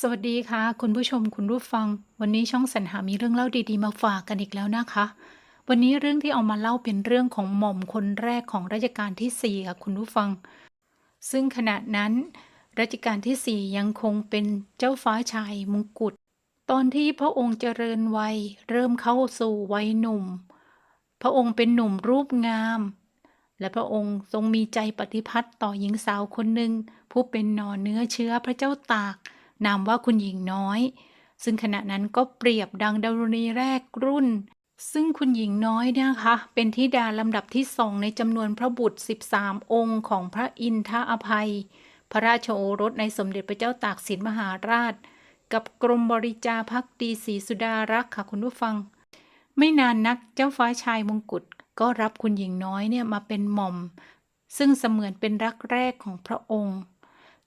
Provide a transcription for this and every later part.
สวัสดีค่ะ คุณผู้ชมคุณผู้ฟัง วันนี้ช่องสรรหามีเรื่องเล่าดีๆ มาฝากกันอีกแล้วนะคะ วันนี้เรื่องที่เอามาเล่าเป็นเรื่องของหม่อมคนแรกของรัชกาลที่ 4 ค่ะคุณผู้ฟัง ซึ่งขณะนั้นรัชกาลที่ 4 ยังคงเป็นเจ้าฟ้าชายมงกุฎตอนที่พระองค์เจริญวัย เริ่มเข้าสู่วัยหนุ่ม พระองค์เป็นหนุ่มรูปงาม และพระองค์ทรงมีใจปฏิพัติต่อหญิงสาวคนหนึ่งผู้เป็นหน่อเนื้อเชื้อพระเจ้าตาก นามว่าคุณหญิงน้อย ซึ่งขณะนั้นก็เปรียบดังดารุณีแรกรุ่น ซึ่งคุณหญิงน้อยเนี่ยนะคะ เป็นธิดาลำดับที่สองในจำนวนพระบุตร 13 องค์ของพระอินทอภัย พระราชโอรสในสมเด็จพระเจ้าตากสินมหาราช กับกรมบริจาพักดีศรีสุดารักค่ะคุณผู้ฟัง ไม่นานนักเจ้าฟ้าชายมงกุฎก็รับคุณหญิงน้อยเนี่ยมาเป็นหม่อม ซึ่งเสมือนเป็นรักแรกของพระองค์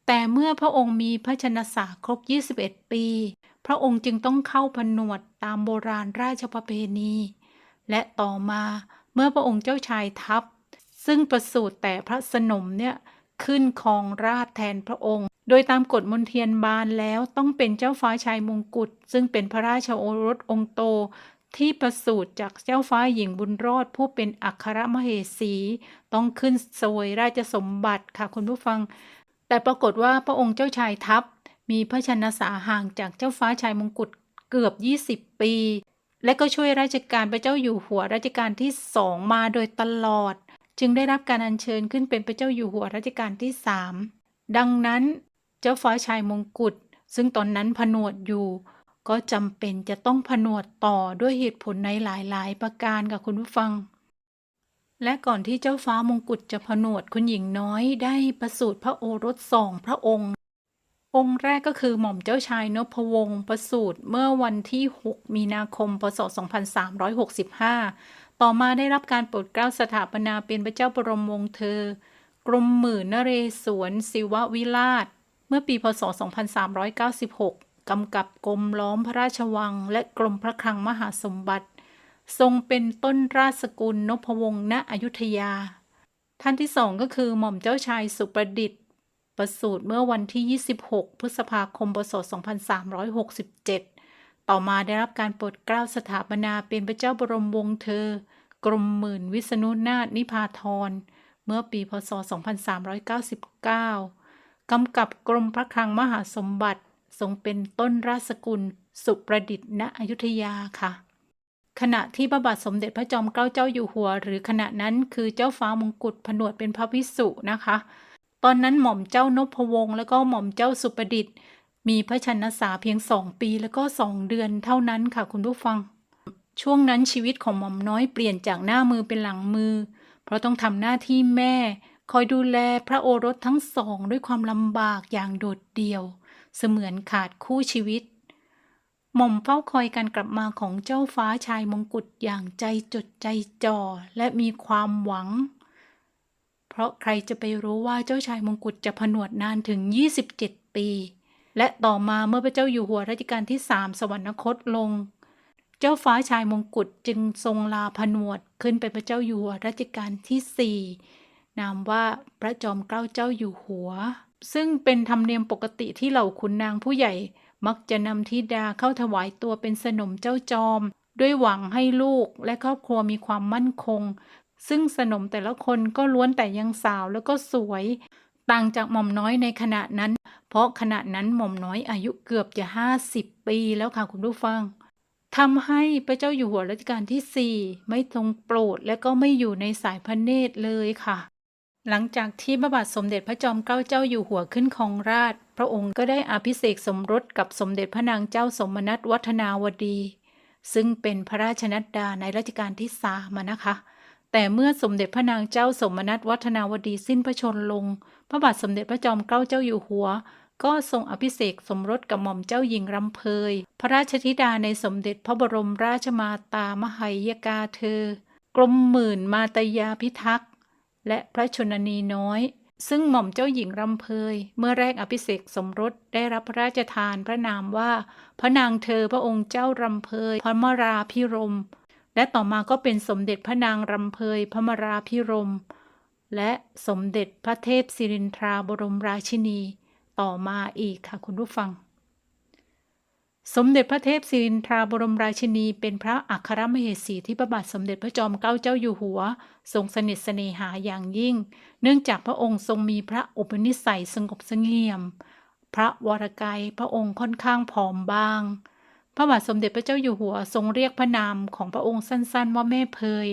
แต่เมื่อพระองค์มีพระชนสาครบ 21 ปี พระองค์จึงต้องเข้าผนวดตามโบราณราชประเพณี และต่อมาเมื่อพระองค์เจ้าชายทัพ ซึ่งประสูติแต่พระสนมเนี่ยขึ้นครองราชแทนพระองค์ โดยตามกฎมนเทียนบานแล้วต้องเป็นเจ้าฟ้าชายมงกุฎซึ่งเป็นพระราชโอรสองค์โตที่ประสูติจากเจ้าฟ้าหญิงบุญรอดผู้เป็นอัครมเหสี ต้องขึ้นสวยราชสมบัติค่ะคุณผู้ฟัง แต่ปรากฏว่าพระองค์เจ้าชายทัพ มีพระชนสาห่างจากเจ้าฟ้าชายมงกุฎเกือบ 20 ปี และก็ช่วยราชการพระเจ้าอยู่หัวรัชกาลที่สองมาโดยตลอด จึงได้รับการอัญเชิญขึ้นเป็นพระเจ้าอยู่หัวรัชกาลที่สามดังนั้นเจ้าฟ้าชายมงกุฎซึ่งตอนนั้นผนวดอยู่ ก็จำเป็นจะต้องผนวดต่อด้วยเหตุผลในหลายๆ ประการกับคุณผู้ฟัง และก่อนที่เจ้าฟ้ามงกุฎจะผนวดคุณหญิงน้อยได้ประสูติพระโอรสสองพระองค์ องค์แรกก็คือหม่อมเจ้าชายนพวงศ์ประสูติเมื่อวันที่ 6 มีนาคม พศ 2365 ต่อมาได้รับการโปรดเกล้าสถาปนาเป็นพระเจ้าบรมวงศ์เธอ กรมหมื่นนเรศวรศิววิราช เมื่อปี พศ 2396 กำกับกรมล้อมพระราชวัง และกรมพระคลังมหาสมบัติ ทรงเป็นต้นราชสกุลนพวงศ์ณอยุธยา ท่านที่สองก็คือหม่อมเจ้าชายสุประดิษฐ์ ประสูติเมื่อวันที่ 26 พฤษภาคมพศ2367 ต่อมาได้รับการโปรดเกล้าสถาปนาเป็นพระเจ้าบรมวงศ์เธอ กรมหมื่นวิษณุนาถนิพาธร เมื่อปีพศ 2399 กำกับกรมพระคลังมหาสมบัติ ทรงเป็นต้นราชสกุลสุประดิษฐ์ณอยุธยาค่ะ ขณะที่พระบาทสมเด็จพระจอมเกล้าเจ้าอยู่หัว หรือขณะนั้นคือเจ้าฟ้ามงกุฎผนวดเป็นพระวิสุนะคะ ตอนนั้นหม่อมเจ้านพวงศ์แล้วก็หม่อมเจ้าสุประดิษฐ์ มีพระชนสาเพียงสองปีแล้วก็สองเดือนเท่านั้นค่ะคุณผู้ฟัง ช่วงนั้นชีวิตของหม่อมน้อยเปลี่ยนจากหน้ามือเป็นหลังมือ เพราะต้องทำหน้าที่แม่ คอยดูแลพระโอรสทั้งสองด้วยความลำบากอย่างโดดเดี่ยว เสมือนขาดคู่ชีวิต หม่อมเฝ้าคอยการกลับมาของเจ้าฟ้าชายมงกุฎอย่างใจจดใจจ่อและมีความหวัง เพราะใครจะไปรู้ว่าเจ้าชายมงกุฎจะผนวดนานถึง 27 ปี และต่อมาเมื่อพระเจ้าอยู่หัวรัชกาลที่สามสวรรคตลง เจ้าฟ้าชายมงกุฎจึงทรงลาผนวดขึ้นเป็นพระเจ้าอยู่หัวรัชกาลที่สี่นามว่าพระจอมเกล้าเจ้าอยู่หัว ซึ่งเป็นธรรมเนียมปกติที่เหล่าขุนนางผู้ใหญ่ มักจะนำธิดาเข้าถวายตัวเป็นสนมเจ้าจอม ด้วยหวังให้ลูกและครอบครัวมีความมั่นคง ซึ่งสนมแต่ละคนก็ล้วนแต่ยังสาวแล้วก็สวย ต่างจากหม่อมน้อยในขณะนั้น เพราะขณะนั้นหม่อมน้อยอายุเกือบจะ50ปีแล้วค่ะคุณผู้ฟังทำให้พระเจ้าอยู่หัวรัชกาลที่4ไม่ทรงโปรดและก็ไม่อยู่ในสายพระเนตรเลยค่ะ หลังจากที่พระบาทสมเด็จพระจอมเกล้าเจ้าอยู่หัวขึ้นครองราช พระองค์ก็ได้อภิเษกสมรสกับสมเด็จพระนางเจ้าสมนัตวัฒนาวดี ซึ่งเป็นพระราชนัดดาในรัชกาลที่สามนะคะ แต่เมื่อสมเด็จพระนางเจ้าสมนัตวัฒนาวดีสิ้นพระชนม์ลง พระบาทสมเด็จพระจอมเกล้าเจ้าอยู่หัว ก็ทรงอภิเษกสมรสกับหม่อมเจ้าหญิงรำเพย พระราชธิดาในสมเด็จพระบรมราชมาตามหัยยกาเธอกรมหมื่นมาตยาพิทักษ์ และพระชนนีน้อย ซึ่งหม่อมเจ้าหญิงรำเพย เมื่อแรกอภิเษกสมรสได้รับพระราชทานพระนามว่า พระนางเธอพระองค์เจ้ารำเพยพระมราพิรม และต่อมาก็เป็นสมเด็จพระนางรำเพยพระมราพิรม และสมเด็จพระเทพสิรินทราบรมราชินี ต่อมาอีกค่ะคุณผู้ฟัง สมเด็จพระเทพสิรินทราบรมราชินี เป็นพระอัครมเหสีที่พระบาทสมเด็จพระจอมเกล้าเจ้าอยู่หัว ทรงสนิทเสน่หาอย่างยิ่ง เนื่องจากพระองค์ทรงมีพระอุปนิสัยสงบเสงี่ยม พระวรกายพระองค์ค่อนข้างผอมบาง พระบาทสมเด็จพระเจ้าอยู่หัวทรงเรียกพระนามของพระองค์สั้นๆว่าแม่เพย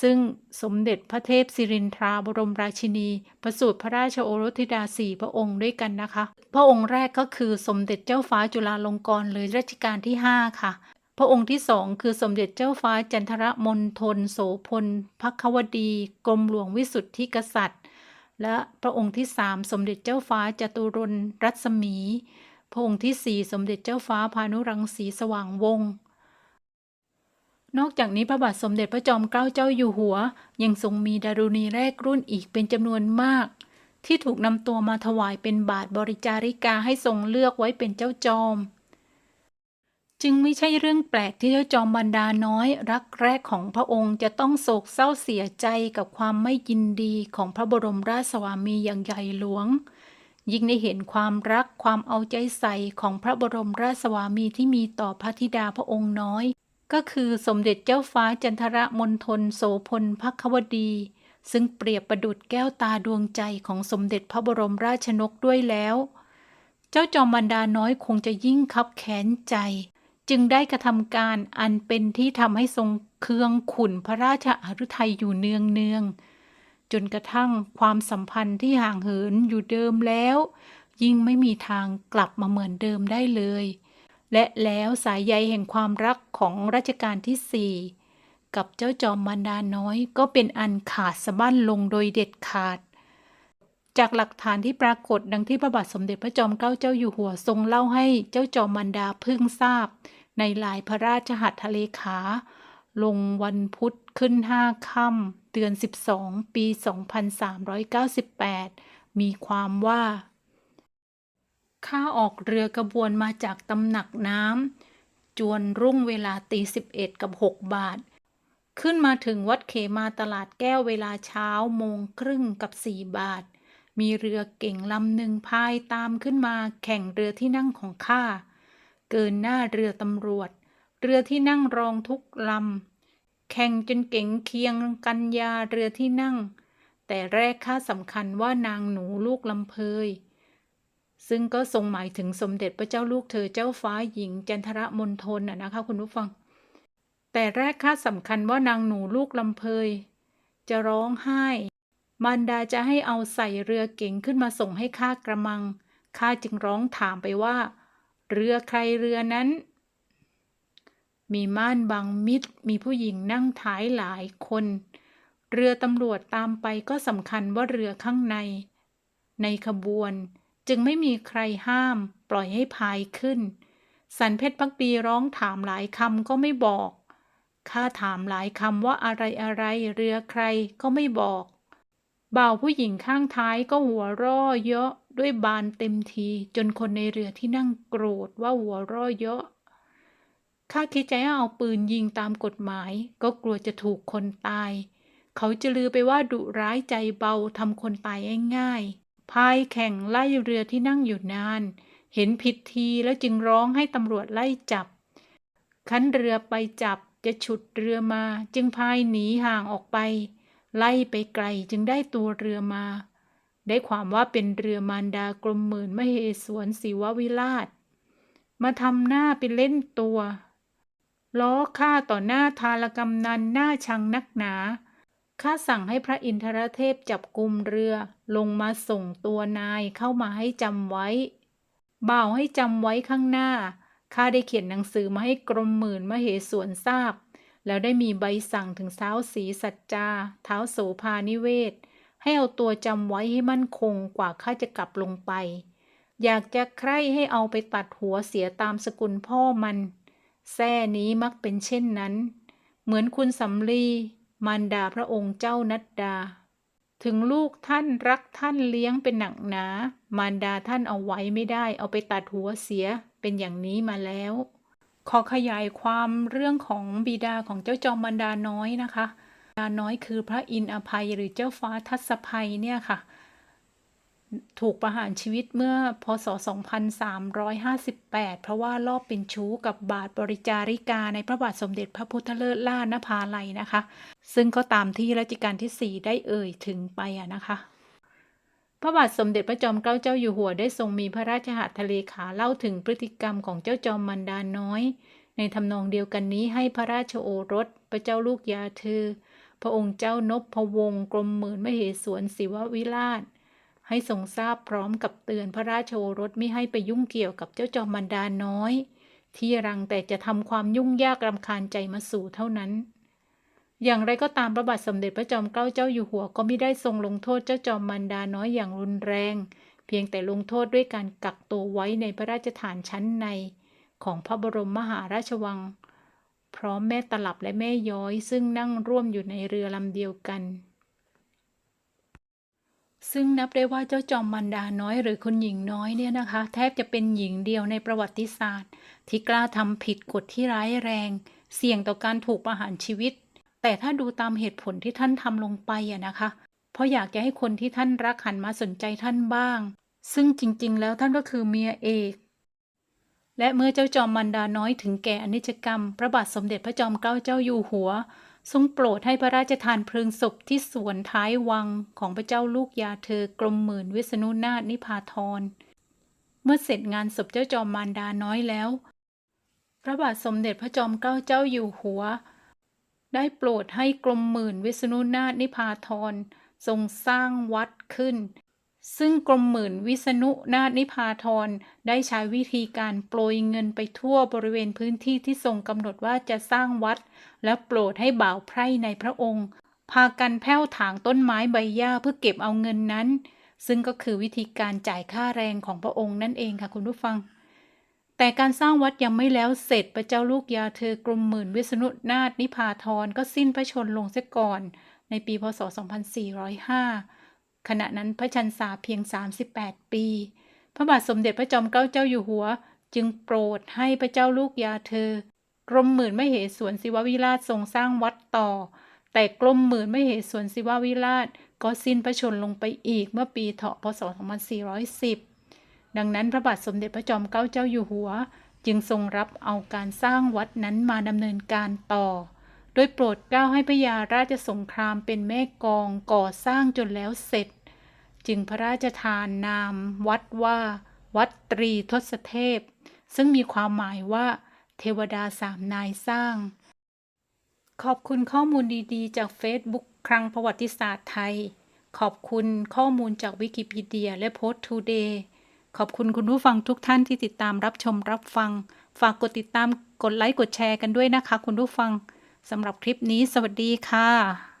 ซึ่งสมเด็จพระเทพสิรินทราบรมราชินี ประสูติพระราชโอรสธิดาสี่พระองค์ด้วยกันนะคะ พระองค์แรกก็คือสมเด็จเจ้าฟ้าจุฬาลงกรณ์เลยรัชกาลที่ 5 ค่ะ พระองค์ที่สองคือสมเด็จเจ้าฟ้าจันทรมณฑลโสพลพักวดีกรมหลวงวิสุทธิกษัตริย์ และพระองค์ที่สามสมเด็จเจ้าฟ้าจตุรนรัศมี พระองค์ที่สี่สมเด็จเจ้าฟ้าพานุรังสีสว่างวงศ์ นอกจากนี้พระบาทสมเด็จพระจอมเกล้าเจ้าอยู่หัว ยังทรงมีดารุณีแรกรุ่นอีกเป็นจำนวนมาก ที่ถูกนำตัวมาถวายเป็นบาทบริจาริกาให้ทรงเลือกไว้เป็นเจ้าจอม จึงไม่ใช่เรื่องแปลกที่เจ้าจอมบรรดาน้อย รักแรกของพระองค์จะต้องโศกเศร้าเสียใจกับความไม่ยินดีของพระบรมราชสวามีอย่างใหญ่หลวง ยิ่งได้เห็นความรักความเอาใจใส่ของพระบรมราชสวามีที่มีต่อพระธิดาพระองค์น้อย ก็คือสมเด็จเจ้าฟ้าจันทรมณฑลโสพลพักวดี ซึ่งเปรียบประดุจแก้วตาดวงใจของสมเด็จพระบรมราชนกด้วยแล้ว เจ้าจอมบรรดาน้อยคงจะยิ่งคับแค้นใจ จึงได้กระทำการอันเป็นที่ทำให้ทรงเคืองขุนพระราชอฤทัยอยู่เนืองเนืองจนกระทั่งความสัมพันธ์ที่ห่างเหินอยู่เดิมแล้ว ยิ่งไม่มีทางกลับมาเหมือนเดิมได้เลย และแล้วสายใยแห่งความรักของรัชกาลที่สี่กับเจ้าจอมบรรดาน้อยก็เป็นอันขาดสะบั้นลงโดยเด็ดขาด จากหลักฐานที่ปรากฏดังที่พระบาทสมเด็จพระจอมเกล้าเจ้าอยู่หัวทรงเล่าให้เจ้าจอมบรรดาเพิ่งทราบ ในลายพระราชหัตถเลขา ลงวันพุธขึ้นห้าค่ำเดือน 12 ปี 2398 มีความว่า ข้าออกเรือกระบวนมาจากตำหนักน้ำจวนรุ่งเวลาตีสิบเอ็ดกับหกบาท ขึ้นมาถึงวัดเขมาตลาดแก้วเวลาเช้าโมงครึ่งกับสี่บาท มีเรือเก่งลำหนึ่งพายตามขึ้นมาแข่งเรือที่นั่งของข้า เกินหน้าเรือตำรวจ เรือที่นั่งรองทุกลำแข่งจนเก่งเคียงกันยาเรือที่นั่ง แต่แรกข้าสำคัญว่านางหนูลูกลำเพย ซึ่งก็ทรงหมายถึงสมเด็จพระเจ้าลูกเธอเจ้าฟ้าหญิงจันทรมณฑลน่ะนะคะคุณผู้ฟัง แต่แรกข้าสำคัญว่านางหนูลูกลำเพยจะร้องไห้ มารดาจะให้เอาใส่เรือเก๋งขึ้นมาส่งให้ข้ากระมัง ข้าจึงร้องถามไปว่า เรือใครเรือนั้น มีม่านบังมิดมีผู้หญิงนั่งท้ายหลายคน เรือตำรวจตามไปก็สำคัญว่าเรือข้างใน ในขบวน จึงไม่มีใครห้าม ปล่อยให้พายขึ้น สันเพชรพักดีร้องถามหลายคำก็ไม่บอกข้าถามหลายคำว่าอะไรอะไรเรือใครก็ไม่บอกบ่าวผู้หญิงข้างท้ายก็หัวร่อเยาะด้วยบานเต็มทีจนคนในเรือที่นั่งโกรธว่าหัวร่อเยาะข้าคิดจให้เอาปืนยิงตามกฎหมาย ก็กลัวจะถูกคนตาย เขาจะลือไปว่าดุร้ายใจเบาทำคนตายง่าย พายแข่งไล่เรือที่นั่งอยู่นาน เห็นผิดทีแล้วจึงร้องให้ตำรวจไล่จับคันเรือไปจับจะฉุดเรือมา จึงพายหนีห่างออกไป ไล่ไปไกลจึงได้ตัวเรือมา ได้ความว่าเป็นเรือมารดากรมหมื่นมเหสวนศิววิราช มาทำหน้าเป็นเล่นตัว ล้อข้าต่อหน้าทารกำนันหน้าชังนักหนา ข้าสั่งให้พระอินทรเทพจับกุมเรือลงมาส่งตัวนายเข้ามาให้จำไว้ บ่าวให้จำไว้ข้างหน้า ข้าได้เขียนหนังสือมาให้กรมหมื่นมเหสวนทราบ แล้วได้มีใบสั่งถึงเท้าสีสัจจา เท้าโสภานิเวศ ให้เอาตัวจำไว้ให้มั่นคงกว่าข้าจะกลับลงไป อยากจะใคร่ให้เอาไปตัดหัวเสียตามสกุลพ่อมันแท่นี้มักเป็นเช่นนั้น เหมือนคุณสำลี มารดาพระองค์เจ้านัดดา ถึงลูกท่านรักท่านเลี้ยงเป็นหนักหนา มารดาท่านเอาไว้ไม่ได้ เอาไปตัดหัวเสียเป็นอย่างนี้มาแล้ว ขอขยายความเรื่องของบิดาของเจ้าจอมมารดาน้อยนะคะดาน้อยคือพระอินทร์อภัยหรือเจ้าฟ้าทัศภัยเนี่ยค่ะ ถูกประหารชีวิตเมื่อพศ 2358 เพราะว่าลอบเป็นชู้กับบาทบริจาริกาในพระบาทสมเด็จพระพุทธเลิศล่านภาลัยนะคะ ซึ่งก็ตามที่รัชกาลที่ 4 ได้เอ่ยถึงไปอะนะคะ พระบาทสมเด็จพระจอมเกล้าเจ้าอยู่หัวได้ทรงมีพระราชหัตถเลขาเล่าถึงพฤติกรรมของเจ้าจอมมันดาน้อย ในทำนองเดียวกันนี้ให้พระราชโอรส พระเจ้าลูกยาเธอ พระองค์เจ้านพพวงศ์กรมหมื่นมเหสวนศิววิราช ให้ทรงทราบพร้อมกับเตือนพระราชโอรสไม่ให้ไปยุ่งเกี่ยวกับเจ้าจอมมันดาน้อย ที่รังแต่จะทำความยุ่งยากรำคาญใจมาสู่เท่านั้น อย่างไรก็ตามพระบาทสมเด็จพระจอมเกล้าเจ้าอยู่หัวก็ไม่ได้ทรงลงโทษเจ้าจอมมันดาน้อยอย่างรุนแรง เพียงแต่ลงโทษด้วยการกักตัวไว้ในพระราชฐานชั้นใน ของพระบรมมหาราชวัง พร้อมแม่ตลับและแม่ย้อยซึ่งนั่งร่วมอยู่ในเรือลำเดียวกัน ซึ่งนับได้ว่าเจ้าจอมมันดาน้อยหรือคุณหญิงน้อยเนี่ยนะคะ แทบจะเป็นหญิงเดียวในประวัติศาสตร์ ที่กล้าทำผิดกฎที่ร้ายแรง เสี่ยงต่อการถูกประหารชีวิต แต่ถ้าดูตามเหตุผลที่ท่านทำลงไปอะนะคะ เพราะอยากจะให้คนที่ท่านรักหันมาสนใจท่านบ้าง ซึ่งจริงๆ แล้วท่านก็คือเมียเอกและเมื่อเจ้าจอมมันดาน้อยถึงแก่อนิจกรรม พระบาทสมเด็จพระจอมเกล้าเจ้าอยู่หัว ทรงโปรดให้พระราชทานเพลิงศพที่สวนท้ายวังของพระเจ้าลูกยาเธอกรมหมื่นวิษณุนาถนิพาธรเมื่อเสร็จงานศพเจ้าจอมมารดาน้อยแล้ว พระบาทสมเด็จพระจอมเกล้าเจ้าอยู่หัว ได้โปรดให้กรมหมื่นวิษณุนาถนิพาธรทรงสร้างวัดขึ้น ซึ่งกรมหมื่นวิษณุนาถนิพาธรได้ใช้วิธีการโปรยเงินไปทั่วบริเวณพื้นที่ที่ทรงกำหนดว่าจะสร้างวัด และโปรดให้บ่าวไพร่ในพระองค์ พากันแผ้วถางต้นไม้ใบหญ้าเพื่อเก็บเอาเงินนั้น ซึ่งก็คือวิธีการจ่ายค่าแรงของพระองค์นั่นเองค่ะคุณผู้ฟัง แต่การสร้างวัดยังไม่แล้วเสร็จพระเจ้าลูกยาเธอกรมหมื่นวิษณุนาถนิพาธรก็สิ้นพระชนลงเสียก่อน ในปีพศ 2405 ขณะนั้นพระชันษาเพียง 38 ปี พระบาทสมเด็จพระจอมเกล้าเจ้าอยู่หัว จึงโปรดให้พระเจ้าลูกยาเธอกรมหมื่นไม่เหสวนศิววิราชทรงสร้างวัดต่อ แต่กรมหมื่นไม่เหสวนศิววิราช ก็สิ้นพระชนลงไปอีกเมื่อปีเถาะพศ 2410 ดังนั้นพระบาทสมเด็จพระจอมเกล้าเจ้าอยู่หัว จึงทรงรับเอาการสร้างวัดนั้นมาดำเนินการต่อ โดยโปรดเกล้าให้พระยาราชสงครามเป็นแม่กองก่อสร้างจนแล้วเสร็จ จึงพระราชทานนาม วัดว่า วัดตรีทศเทพ ซึ่งมีความหมายว่า เทวดาสามนายสร้าง ขอบคุณข้อมูลดีๆ จาก Facebook ครั้งประวัติศาสตร์ไทย ขอบคุณข้อมูลจากวิกิพีเดียและโพสต์ทูเดย์ขอบคุณคุณผู้ฟังทุกท่านที่ติดตามรับชมรับฟัง ฝากกดติดตามกดไลค์กดแชร์กันด้วยนะคะ คุณผู้ฟังสำหรับคลิปนี้ สวัสดีค่ะ